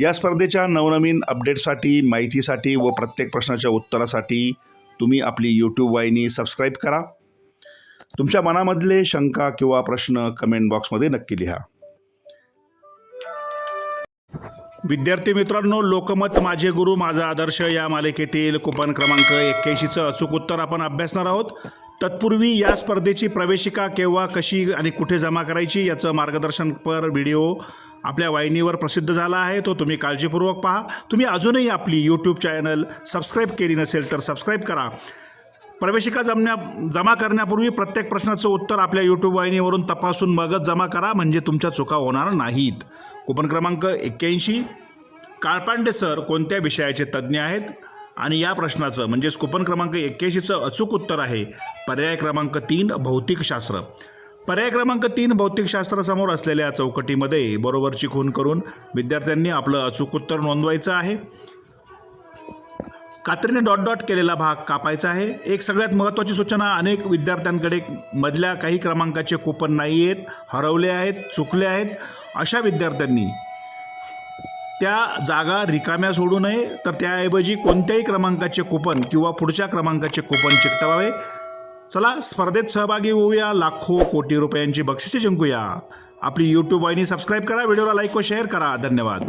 या स्पर्धेच्या नवनवीन अपडेटसाठी माहितीसाठी व प्रत्येक प्रश्नाच्या उत्तरासाठी तुम्ही आपली यूट्यूब वाहिनी सबस्क्राईब करा. तुमच्या मनामधले शंका किंवा प्रश्न कमेंट बॉक्समध्ये नक्की लिहा. विद्यार्थी मित्रांनो लोकमत माझे गुरु माझा आदर्श या मालिकेतील कुपन क्रमांक एक्क्याऐंशीचं अचूक उत्तर आपण अभ्यासणार आहोत. तत्पूर्वी या स्पर्धेची प्रवेशिका केव्हा कशी आणि कुठे जमा करायची याचं मार्गदर्शनपर व्हिडिओ आपल्या वाहिनीवर प्रसिद्ध झाला आहे तो तुम्ही काळजीपूर्वक पहा. तुम्ही अजूनही आपली यूट्यूब चॅनल सबस्क्राईब केली नसेल तर सबस्क्राईब करा. प्रवेशिका जमण्या जमा करण्यापूर्वी प्रत्येक प्रश्नाचं उत्तर आपल्या यूट्यूब वाहिनीवरून तपासून मगच जमा करा म्हणजे तुमच्या चुका होणार नाहीत. कुपन क्रमांक एक्क्याऐंशी. काळपांडे सर कोणत्या विषयाचे तज्ज्ञ आहेत? आणि या प्रश्नाचं म्हणजेच कुपन क्रमांक एक्क्याऐंशीचं अचूक उत्तर आहे. पर्याय क्रमांक तीन भौतिकशास्त्र. पर्याय क्रमांक तीन भौतिकशास्त्रासमोर असलेल्या चौकटीमध्ये बरोबरची खून करून विद्यार्थ्यांनी आपलं अचूक उत्तर नोंदवायचं आहे. कात्रीने डॉट डॉट केलेला भाग कापायचा आहे. एक सगळ्यात महत्त्वाची सूचना अनेक विद्यार्थ्यांकडे मधल्या काही क्रमांकाचे कुपन नाही आहेत हरवले आहेत चुकले आहेत. अशा विद्यार्थ्यांनी त्या जागा रिकाम्या सोडू नये तर त्याऐवजी कोणत्याही क्रमांकाचे कुपन किंवा पुढच्या क्रमांकाचे कुपन चिकटवावे. चला स्पर्धेत सहभागी होऊया. लाखो कोटी रुपयांची बक्षिसे जिंकूया. आपली यूट्यूब वाहिनी सबस्क्राईब करा व्हिडिओला लाईक व शेअर करा. धन्यवाद.